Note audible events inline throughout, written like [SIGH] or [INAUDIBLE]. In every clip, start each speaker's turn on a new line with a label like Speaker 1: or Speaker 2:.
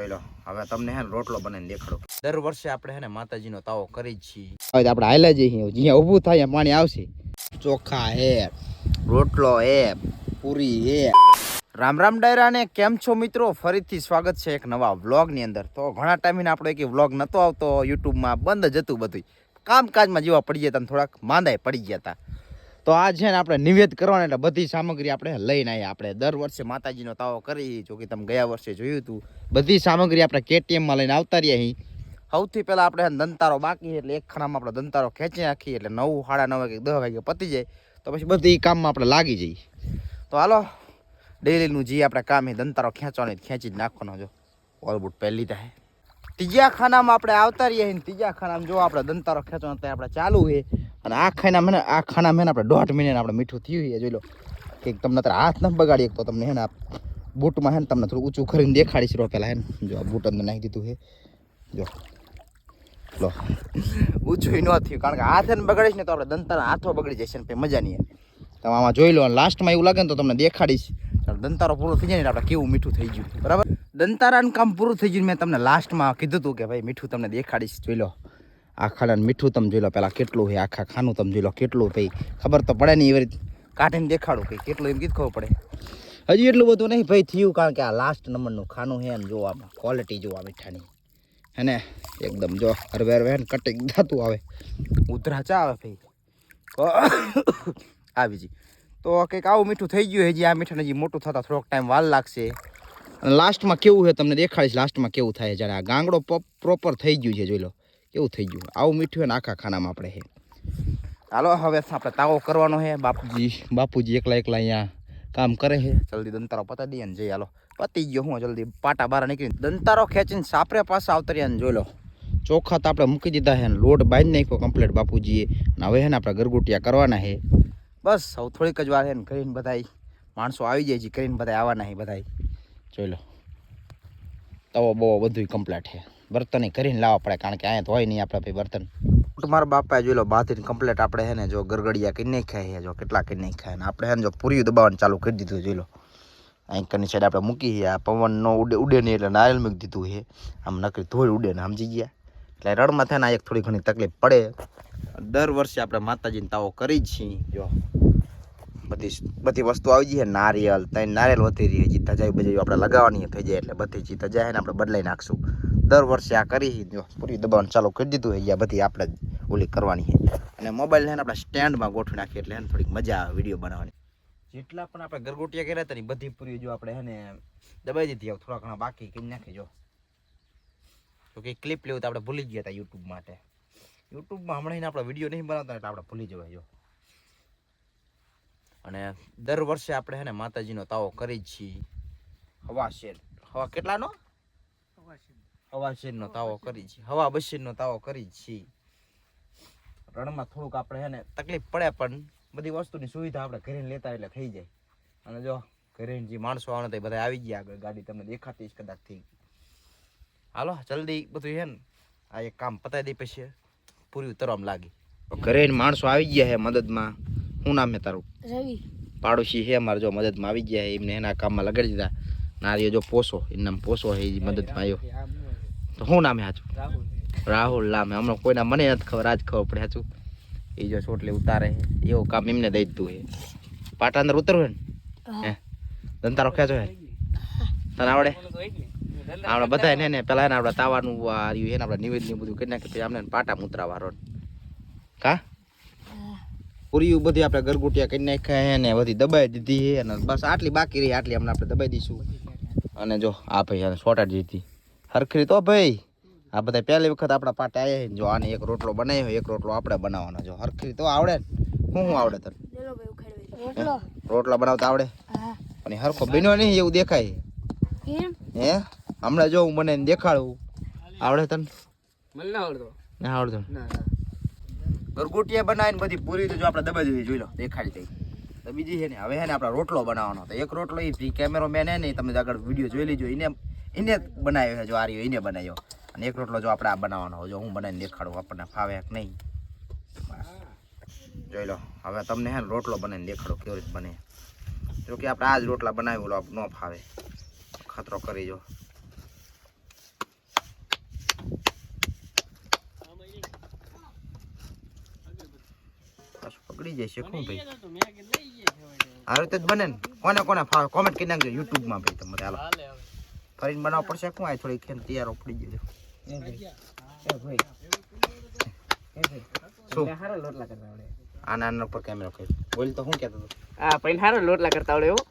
Speaker 1: જોઈ લો. હવે તમને હે રોટલો બનાવીને દેખાડો. દર વર્ષે આપણે હે ને માતાજીનો તાવો કરી જ છીએ.
Speaker 2: હવે આપણે હાલ્યા જઈએ જ્યાં ઊભું થાય પાણી આવશે. ચોખા હે
Speaker 1: રોટલો હે પૂરી હે. રામ રામ ડાયરા ને કેમ છો મિત્રો? ફરીથી સ્વાગત છે એક નવા વ્લોગની અંદર. તો ઘણા ટાઈમે આપણો એક વ્લોગ નહોતો આવતો યુટ્યુબમાં બંધ જ હતું બધું કામકાજમાં જેવા પડી ગયા હતા થોડાક માંદાય પડી ગયા હતા તો આ છે ને આપણે નિવેદ કરવાના, એટલે બધી સામગ્રી આપણે લઈને આવ્યા આપણે દર વર્ષે માતાજીનો તાવો કરી જો કે તમે ગયા વર્ષે જોયું હતું. બધી સામગ્રી આપણે કેટીએમમાં લઈને આવતા રહ્યા અહીં સૌથી પહેલાં આપણે દંતારો બાકી એટલે એક ખાનામાં આપણે દંતારો ખેંચી નાખીએ, એટલે નવ સાડા નવ વાગે દસ વાગે પતી જાય, તો પછી બધી કામમાં આપણે લાગી જઈએ. તો હાલો ડેલીનું જે આપણે કામ એ દંતારો ખેંચવાનો ખેંચી જ નાખવાનો જો. ઓલબુટ પહેલી હે ત્રીજા ખાનામાં આપણે આવતા રહીએ ને ત્રીજા ખાનામાં જો આપણે દંતારો ખેંચવાનો તો આપણે ચાલુ છે. અને આ ખાનામાં ને આ ખાના મેં આપણે દોઢ મહિને આપણે મીઠું થયું છે. જોઈ લો. કે તમને અત્યારે હાથ ન બગાડીએ તો તમને હે ને બૂટમાં હે ને તમને થોડું ઊંચું કરીને દેખાડીશ રો પહેલાં હે ને. જો આ બૂટ અંદર નાખી દીધું છે. જો. લો. ઊંચું ન થયું, કારણ કે હાથ ને બગાડીશ ને તો આપણે દંતારા હાથો બગડી જશે ને મજા નહીં આવે. તમે આમાં જોઈ લો લાસ્ટમાં એવું લાગે ને તો તમને દેખાડીશ. દંતારો પૂરો થઈ જાય ને આપણે કેવું મીઠું થઈ ગયું. બરાબર? દંતારાનું કામ પૂરું થઈ ગયું મેં તમને લાસ્ટમાં કીધું હતું કે ભાઈ મીઠું તમને દેખાડીશ, જોઈ લો. આ ખાડાને મીઠું તમે જોઈ લો પહેલાં કેટલું છે, આખા ખાનું તમે જોઈ લો, કેટલું ભાઈ ખબર તો પડે નહીં એવી રીતે. કાઢીને દેખાડું કે કેટલું, એમ કીધું ખબર પડે. હજી એટલું બધું નહીં ભાઈ, થયું કારણ કે આ લાસ્ટ નંબરનું ખાનું છે ને જોવામાં ક્વોલિટી જોવા આ મીઠાની. હે ને? એકદમ જો હરવે હરવે કટિંગ થતું આવે. ઉધરા ચા આવે ભાઈ. કો- [COUGHS] આવી જી. તો કંઈક આવું મીઠું થઈ ગયું હજી આ મીઠાને હજી મોટું થતા થોડોક ટાઈમ વાર લાગશે. અને લાસ્ટમાં કેવું છે તમને દેખાડીશ લાસ્ટમાં કેવું થાય જ્યારે આ ગાંગડો પ્રોપર થઈ ગયું છે જોઈ લો. કેવું થઈ ગયું? આવું મીઠું ને આખા ખાનામાં આપણે છે. હાલો હવે આપણે તાવો કરવાનો છે બાપુજી. બાપુજી એકલા એકલા અહીંયા કામ કરે છે. જલ્દી દંતારો પતા દઈએ ને જઈ હાલો. પતી ગયો હું જલ્દી પાટા બહાર નીકળી દંતારો ખેંચીને સાપરે પાસે આવતર્યા ને જોઈ લો. ચોખા તો આપણે મૂકી દીધા છે લોટ બાંધી નાખ્યો કમ્પ્લેટ બાપુજીએ. અને હવે છે ને આપણે ગરગુટિયા કરવાના છે. બસ, હવે થોડીક જ વાર છે ને કરીને બધાય માણસો આવી જાય છે કરીને બધા આવવાના છે બધાય. જોઈ લો. તવો બવો બધું કમ્પ્લેટ છે. બર્તન કરીને લાવવા પડે, કારણ કે અહીંયા તો હોય નહીં આપણે ભાઈ બર્તન. મારા બાપાએ જોઈ લો બાથીને કમ્પ્લેટ આપણે હે ને જો ગરગડિયા કરી નહીં છે, જો કેટલા કરી ખાય ને આપણે હે ને જો પૂરી દબાવવાનું ચાલુ કરી દીધું જોઈ લો. એન્કરની સાઈડ આપણે મૂકી છે, આ પવન નો ઉડે ઉડે નહીં એટલે નારિયેલ મૂકી દીધું છે. આમ નકરી ધોઈ ઉડે ને સમજી ગયા. એટલે રડમાં થાય ને આ એક થોડી ઘણી તકલીફ પડે. દર વર્ષે આપણે માતાજીને તાવો કરી જ છીએ. જો, બધી બધી વસ્તુ આવી જઈએ નારિયેલ ત્યાં નારિયેલ વધી રહી હજી જાય બજાઈ આપણે લગાવવાની થઈ જાય એટલે બધી જે જાય ને આપણે બદલાઈ નાખશું. દર વર્ષે આ કરી જો, પૂરી દબાવવાનું ચાલુ કરી દીધું છે બધી આપણે જ ઓલી કરવાની છે. અને મોબાઈલને આપણે સ્ટેન્ડમાં ગોઠવી નાખીએ એટલે એને થોડીક મજા આવે વીડિયો બનાવવાની. જેટલા પણ આપણે ગરગોટિયા કર્યા હતા ને બધી પૂરી જો આપણે હે ને દબાઈ દીધી. થોડા ઘણા બાકી કરી નાખી જો. કે ક્લિપ લેવું તો આપણે ભૂલી ગયા હતા યુટ્યુબ માટે. યુટ્યુબમાં હમણાં આપણે વીડિયો નહીં બનાવતા એટલે આપણે ભૂલી જવાય જો. અને દર વર્ષે આપણે હે ને માતાજીનો તાવો કરી જ છીએ. હવા શેર. હવા કેટલાનો? હવા શેરનો તાવો કરી છીએ. હવા બશીરનો તાવો કરી જ છીએ. રણમાં થોડુંક આપણે હે ને તકલીફ પડે પણ બધી વસ્તુની સુવિધા આપણે ઘરે લેતા એટલે થઈ જાય. અને જો ઘરે જે માણસો આવવાના તો બધા આવી ગયા આગળ. ગાડી તમને દેખાતી જ કદાચ થઈ. હાલો જલ્દી બધું છે ને આ એક કામ પતાવી દઈ પછી. પૂરી ઉતરવામાં લાગી. ઘરે માણસો આવી ગયા છે મદદમાં. શું નામ છે તારું?
Speaker 3: રવિ.
Speaker 1: પાડોશી છે અમારે જો મદદમાં આવી ગયા છે. એમને એના કામમાં લગાડી દીધા. નારીઓ જો પોસો એમના પોસો છે એ મદદમાં આવ્યો તો શું નામ છે હાચું રાહુલ નામ હમણાં કોઈના મને નથી ખબર આજ ખબર પડે સાચું. એ જો ચોટલી ઉતારે એવું કામ એમને દઈ દીધું છે. પાટા અંદર ઉતરવું હે ને? હે? દંતારો ખેંચો હે? તને આવડે? આપણે બધા ને ને પેલા એને આપણે તાવાનું રહ્યું એને આપણે નિવેદન બધું કરી નાખે પછી આપણે પાટા ઉતરાવારો કા? પૂરી બધી આપણે ગરગુટિયા કરી નાખ્યા ને બધી દબાઈ દીધી છે અને બસ આટલી બાકી રહી આટલી હમણાં આપણે દબાઈ દઈશું. અને જો આ ભાઈ આને શોર્ટ જીતી હરખરી તો ભાઈ. આ બધા પહેલી વખત આપણા પાટે આવ્યા છે જો આને એક રોટલો બનાવ્યો એક રોટલો આપણે બનાવવાનો. જો હરખરી તો આવડે શું શું આવડે તને?
Speaker 3: લેલો ભાઈ ઉખાડવે રોટલો?
Speaker 1: રોટલા બનાવતા આવડે? અને હરખો બન્યો નહીં એવું દેખાય. હે? હમણાં જો હું મને દેખાડું. આવડે તને?
Speaker 4: મને ના આવડતો.
Speaker 1: ના આવડતો.
Speaker 4: ના ના.
Speaker 1: બનાવીને બધી પૂરી તો જો આપણે દબાઈ દીધી જોઈ લો દેખાડી દઈ. તો બીજી છે ને હવે છે ને આપણે રોટલો બનાવવાનો તો એક રોટલો એ કેમેરામેન હે ને તમે આગળ વીડિયો જોઈ લેજો. એને એને બનાવ્યો છે જો આ રહ્યો એને બનાવ્યો. અને એક રોટલો જો આપણે આ બનાવવાનો જો હું બનાવીને દેખાડું આપણને ફાવે કે નહીં? જોઈ લો હવે તમને હે ને રોટલો બનાવીને દેખાડો કેવી રીતે બને. જો કે આપણે આ જ રોટલા બનાવી ઓલો ન ફાવે. ખતરો કરી જો. પડી જશે શું ભાઈ? આ રીતે જ બને ને. કોને કોને ફાવે કોમેન્ટ કરી નાખજો યુટ્યુબમાં ભાઈ તમારે હાલો. ફરીને બનાવવા પડશે? શું આ થોડી ખેલ તૈયારો પડી ગયો શું? આના આના ઉપર કેમેરો કર્યો બોલ તો શું કહેતો હતો?
Speaker 2: હા પણ હારો લોટલા કરતા આવડે એવું?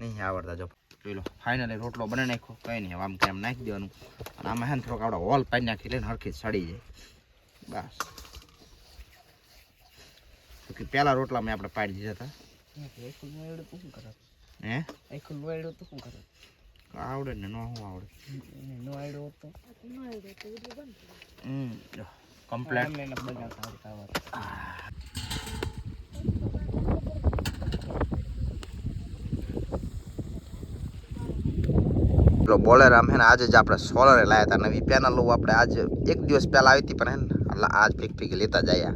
Speaker 1: નહીં આવડતા જો. જોઈ લો ફાઇનલી રોટલો બને નાખ્યો. કઈ નહીં હવે આમ કેમ નાખી દેવાનું. અને આમાં હે ને થોડોક આપણે હોલ પાડી નાખી લઈને હરખી સડી જાય. બસ. કે પહેલા રોટલા મેં આપણે પાડી દીધા હતા. હે? આવડે ને નો આવડે? હમ કમ્પ્લેટ પેલો બોલેર આમ હે ને આજે જ આપણે સોલરે લાયા હતા નવી પેનલો આપણે આજ એક દિવસ પહેલા આવી હતી પણ હે ને એટલે આજ ફીક ફીક લેતા જયા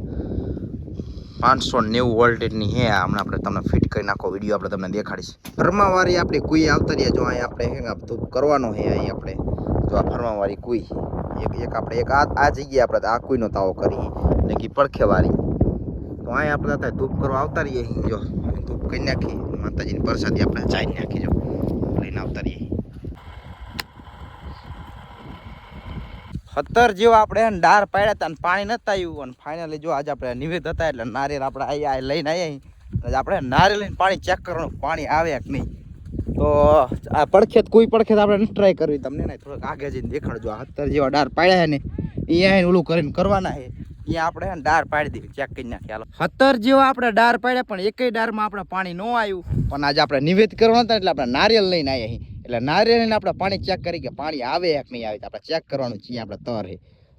Speaker 1: પાંચસો નેવું વોલ્ટેજની હે હમણાં આપણે તમને ફિટ કરી નાખો, વીડિયો આપણે તમને દેખાડીશ. ફરમાવારી આપણી કુઈ આવતા રહીએ જો અહીં આપણે હે ધૂપ કરવાનો હે અહીં આપણે. જો આ ફરમાવાળી કુઈ એક એક આપણે, એક આ આ જગ્યાએ આપણે આ કુઈનો તાવો કરીએ. ને કે પડખેવાળી. તો અહીં આપણે અત્યારે ધૂપ કરવા આવતા રહીએ જો ધૂપ કરી નાખી માતાજીની પ્રસાદી આપણે ચાઈ નાખી જો. લઈને આવતા રહીએ સત્તર જેવા આપણે ડાર પાડ્યા હતા અને પાણી નતા આવ્યું. અને ફાઇનલી જો આજે આપણે નિવેદ હતા એટલે નારિયેળ આપણે અહીંયા લઈને આવ્યા આપણે નારિયેલ લઈને પાણી ચેક કરવાનું, પાણી આવે કે નહીં. તો આ પડખેત, કોઈ પડખેત આપણે ટ્રાય કરવી. તમને ને થોડુંક આગળ જઈને દેખાડજો. આ સત્તર જેવા ડાર પાડ્યા ને અહીંયા ઓલું કરીને કરવાના છે. અહીંયા આપણે ડાર પાડી દીધી. ચેક કરી નાખીએ હાલો. સત્તર જેવા આપણે ડાર પાડ્યા, પણ એકેય ડારમાં આપણે પાણી ન આવ્યું. પણ આજે આપણે નિવેદ કરવાના હતા એટલે આપણે નારિયેલ લઈને આવ્યા અહીં એટલે નારિયેળ લઈને આપણે પાણી ચેક કરી કે પાણી આવે કે નહીં આવે આપણે ચેક કરવાનું જ્યાં આપણે તર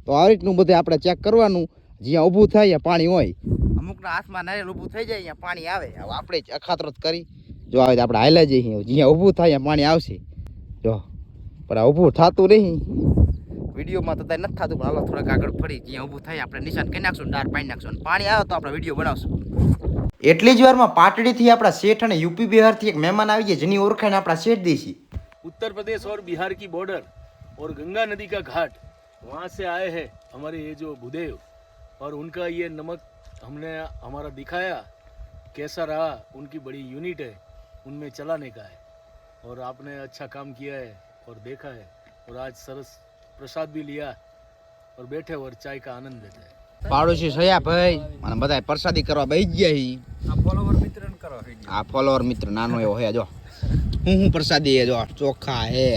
Speaker 1: તો આવી રીતનું બધું આપણે ચેક કરવાનું, જ્યાં ઊભું થાય ત્યાં પાણી હોય. અમુકના હાથમાં નારિયેળ ઊભું થઈ જાય અહીંયા પાણી આવે. હવે આપણે જ અખાતરત કરી. જો આવે આપણે હાલ્યા જઈએ જ્યાં ઊભું થાય ત્યાં પાણી આવશે. જો. પણ આ ઊભું થતું નહીં. વિડીયોમાં તો ત્યાં નથી થતું, પણ હાલો થોડાક આગળ ફરી. જ્યાં ઊભું થાય આપણે નિશાન કરી નાખશું ડાર પાણી નાખશું. પાણી આવે તો આપણે વીડિયો બનાવશું. એટલી જ વારમાં પાટડીથી આપણા શેઠ અને યુપી બિહારથી એક મહેમાન આવી ગયા, જેની ઓળખાણ આપણા શેઠ દેશી
Speaker 4: उत्तर प्रदेश और बिहार की बॉर्डर और गंगा नदी का घाट वहाँ से आए हैं हमारे ये जो भूदेव और उनका ये नमक हमने हमारा दिखाया कैसा रहा उनकी बड़ी यूनिट है उनमें चलाने का है और आपने अच्छा काम किया है और देखा है और आज सरस प्रसाद भी लिया और बैठे और चाय का आनंद लेते हैं
Speaker 1: પાડોશી સયા ભાઈ અને બધા પ્રસાદી કરવા બેસી ગયા હી આ ફોલોવર મિત્ર નાનો એવો હે જો હું હું પ્રસાદી હે જો ચોખા હે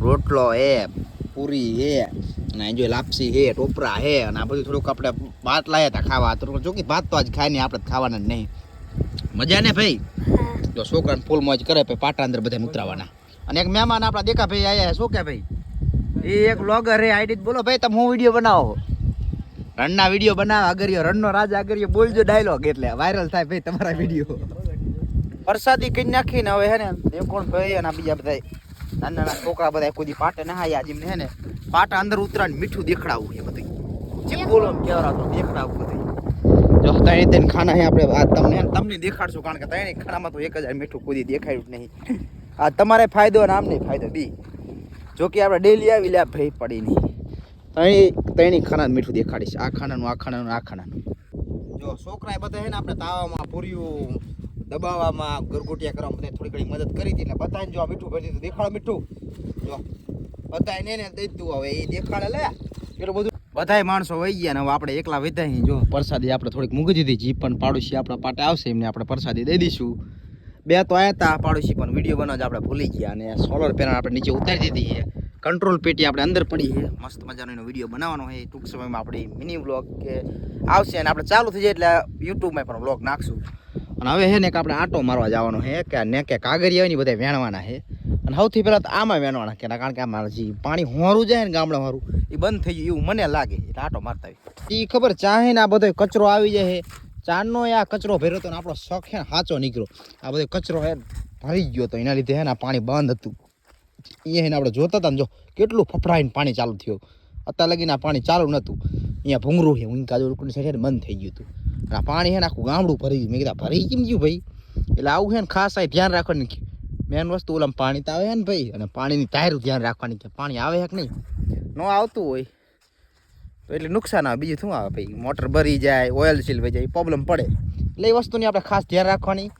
Speaker 1: રોટલો હે પૂરી હે અને જો લાપસી હે ટોપરા હે અને આ બધું થોડુંક આપણે ભાત લાયા હતા ખાવા. તો જો કે ભાત તો આજ ખાય નહીં આપણે ખાવાના જ નહીં. મજા ને ભાઈ? જો છોકરાને ફૂલ મોજ કરે ભાઈ પાટા અંદર બધા ઉતરાવાના. અને એક મહેમાન આપણા દેખા ભાઈ આયા શું કે ભાઈ? એ એક બ્લોગર હે આઈડી બોલો ભાઈ તમે હું વીડિયો બનાવો? રણના વીડિયો બનાવો આગરિયો રણનો રાજા આગરિયો બોલજો ડાયલોગ એટલે. વાયરલ થાય ભાઈ તમારા વીડિયો. વરસાદી કરી નાખીને હવે હે ને એ કોણ ભાઈ અને બીજા બધા નાના નાના છોકરા બધા કોઈ પાટે નહાય હાયા જીમને હે ને પાટા અંદર ઉતરાને મીઠું દેખડાવું એ બધું જે બોલો એમ તો દેખડાવું બધું જો ત્રણે ત્રણ ખાના હે આપણે આ તમને તમને દેખાડશું કારણ કે ત્રણે ખાનામાં તો એક હજાર મીઠું કોઈ દેખાયું નહીં. આ તમારે ફાયદો અને આમને ફાયદો બી. જો કે આપણે ડેલી આવી લે ભાઈ પડી નહીં. ત્રણેય ત્રણેય ખાના મીઠું દેખાડીશ. આ ખાનાનું આ ખાનાનું આ ખાનાનું. જો છોકરાએ બધા છે ને આપણે તાવામાં પૂર્યું દબાવવામાં ગરગોટિયા કરવામાં બધા થોડી ઘણી મદદ કરી હતી. એટલે બધાને જો મીઠું ભરી દીધું દેખાડો મીઠું. જો બતાવીને ને દઈ દીધું. હવે એ દેખાડે લે. એટલું બધું બધાય માણસો વહી ગયા ને હવે આપણે એકલા વિધાય જો, પ્રસાદી આપણે થોડીક મૂકી દીધી. જીપ પણ પાડોશી આપણા પાટે આવશે, એમને આપણે પ્રસાદી દઈ દઈશું. બે તો આવ્યા હતા પાડોશી પણ વીડિયો બનાવ જ આપણે ભૂલી ગયા અને સોલર પેનલ આપણે નીચે ઉતારી દીધી છે. કંટ્રોલ પેટી આપણે અંદર પડી છે. મસ્ત મજાનો એનો વીડિયો બનાવવાનો છે. ટૂંક સમયમાં આપણી મિની વ્લોગ કે આવશે અને આપણે ચાલુ થઈ જાય એટલે યુટ્યુબમાં પણ વ્લોગ નાખશું. અને હવે હે ને કે આપણે આટો મારવા જવાનો છે કે ને કે કાગરી આવે ને બધા વેણવાના હે. અને સૌથી પહેલાં તો આમાં વેણવાના કે કારણ કે આમાં જે પાણી હોરું જાય ને ગામડા હોરું, એ બંધ થઈ ગયું એવું મને લાગે એટલે આટો મારતા હોય. એ ખબર ચાહે ને આ બધો કચરો આવી જાય હે. ચારનો આ કચરો ભર્યો હતો ને આપણો શોખ ને સાચો નીકળ્યો. આ બધો કચરો હે ભરી ગયો તો એના લીધે હે ને પાણી બંધ હતું. એ હે ને આપણે જોતા હતા ને જો કેટલું ફફડાઈને પાણી ચાલુ થયું. અત્યારે લગીને આ પાણી ચાલુ નહોતું અહીંયા ભૂંગરું છે હું કાજુ રૂકની સાઈડ બંધ થઈ ગયું હતું. અને આ પાણી છે ને આખું ગામડું ભરી ગયું. મેં કીધા ભરી કેમ ગયું ભાઈ? એટલે આવું છે ને ખાસ આ ધ્યાન રાખવાની મેન વસ્તુ ઓલામ પાણી તો આવે છે ને ભાઈ, અને પાણીની તારું ધ્યાન રાખવાની કે પાણી આવે છે કે નહીં? ન આવતું હોય. તો એટલે નુકસાન આવે. બીજું શું આવે ભાઈ? મોટર ભરી જાય ઓઇલ સીલ વહી જાય પ્રોબ્લેમ પડે. એટલે એ વસ્તુની આપણે ખાસ ધ્યાન રાખવાની.